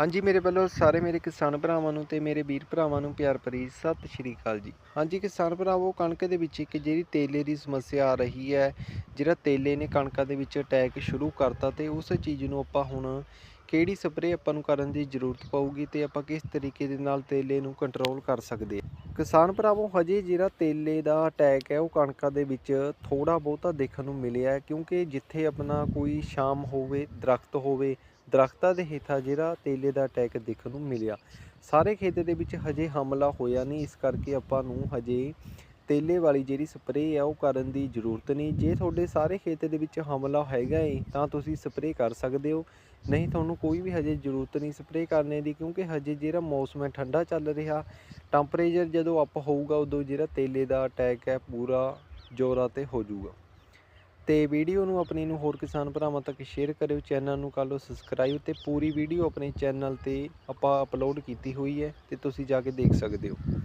ਹਾਂਜੀ, ਮੇਰੇ ਵੱਲੋਂ ਸਾਰੇ ਮੇਰੇ ਕਿਸਾਨ ਭਰਾਵਾਂ ਨੂੰ ਤੇ ਮੇਰੇ ਵੀਰ ਭਰਾਵਾਂ ਨੂੰ ਪਿਆਰ ਭਰੀ ਸਤਿ ਸ਼੍ਰੀ ਅਕਾਲ ਜੀ। ਹਾਂਜੀ, ਕਿਸਾਨ ਭਰਾਵੋ, ਕਣਕ ਦੇ ਵਿੱਚ ਇੱਕ ਜਿਹੜੀ ਤੇਲੇ ਦੀ ਸਮੱਸਿਆ ਆ ਰਹੀ ਹੈ, ਜਿਹੜਾ ਤੇਲੇ ਨੇ ਕਣਕਾਂ ਦੇ ਵਿੱਚ ਅਟੈਕ ਸ਼ੁਰੂ ਕਰਤਾ ਤੇ ਉਸ ਚੀਜ਼ ਨੂੰ ਆਪਾਂ ਹੁਣ ਕਿਹੜੀ ਸਪਰੇਅ ਆਪਾਂ ਨੂੰ ਕਰਨ ਦੀ ਜ਼ਰੂਰਤ ਪਊਗੀ ਤੇ ਆਪਾਂ ਕਿਸ ਤਰੀਕੇ ਦੇ ਨਾਲ ਤੇਲੇ ਨੂੰ ਕੰਟਰੋਲ ਕਰ ਸਕਦੇ ਹਾਂ? ਕਿਸਾਨ ਭਰਾਵੋ, ਹਜੇ ਜਿਹੜਾ ਤੇਲੇ ਦਾ ਅਟੈਕ ਹੈ, ਉਹ ਕਣਕਾਂ ਦੇ ਵਿੱਚ ਥੋੜਾ ਬਹੁਤਾ ਦੇਖਣ ਨੂੰ ਮਿਲਿਆ ਕਿਉਂਕਿ ਜਿੱਥੇ ਆਪਣਾ ਕੋਈ ਸ਼ਾਮ ਹੋਵੇ, ਦਰਖਤ ਹੋਵੇ, ਦਰਖਤਾਂ ਦੇ ਹੇਠਾਂ ਜਿਹੜਾ ਤੇਲੇ ਦਾ ਅਟੈਕ ਦੇਖਣ ਨੂੰ ਮਿਲਿਆ। ਸਾਰੇ ਖੇਤ ਦੇ ਵਿੱਚ ਹਜੇ ਹਮਲਾ ਹੋਇਆ ਨਹੀਂ, ਇਸ ਕਰਕੇ ਆਪਾਂ ਨੂੰ ਹਜੇ ਤੇਲੇ ਵਾਲੀ ਜਿਹੜੀ ਸਪਰੇਅ ਆ ਉਹ ਕਰਨ ਦੀ ਜ਼ਰੂਰਤ ਨਹੀਂ। ਜੇ ਤੁਹਾਡੇ ਸਾਰੇ ਖੇਤ ਦੇ ਵਿੱਚ ਹਮਲਾ ਹੈਗਾ ਏ, ਤਾਂ ਤੁਸੀਂ ਸਪਰੇਅ ਕਰ ਸਕਦੇ ਹੋ। ਨਹੀਂ, ਤੁਹਾਨੂੰ ਕੋਈ ਵੀ ਹਜੇ ਜ਼ਰੂਰਤ ਨਹੀਂ ਸਪਰੇਅ ਕਰਨੇ ਦੀ, ਕਿਉਂਕਿ ਹਜੇ ਜਿਹੜਾ ਮੌਸਮ ਹੈ ਠੰਡਾ ਚੱਲ ਰਿਹਾ। ਟੈਂਪਰੇਚਰ ਜਦੋਂ ਅਪ ਹੋਊਗਾ, ਉਦੋਂ ਜਿਹੜਾ ਤੇਲੇ ਦਾ ਅਟੈਕ ਹੈ, ਪੂਰਾ ਜ਼ੋਰਾਂ ਤੇ ਹੋ ਜਾਊਗਾ। ਤੇ ਵੀਡੀਓ ਨੂੰ ਆਪਣੀ ਨੂੰ ਹੋਰ ਕਿਸਾਨ ਭਰਾਵਾਂ ਤੱਕ ਸ਼ੇਅਰ ਕਰਿਓ, ਚੈਨਲ ਨੂੰ ਕਰ ਲਓ ਸਬਸਕ੍ਰਾਈਬ ਤੇ ਪੂਰੀ ਵੀਡੀਓ ਆਪਣੇ ਚੈਨਲ ਤੇ ਆਪਾਂ ਅਪਲੋਡ ਕੀਤੀ ਹੋਈ ਹੈ ਤੇ ਤੁਸੀਂ ਜਾ ਕੇ ਦੇਖ ਸਕਦੇ ਹੋ।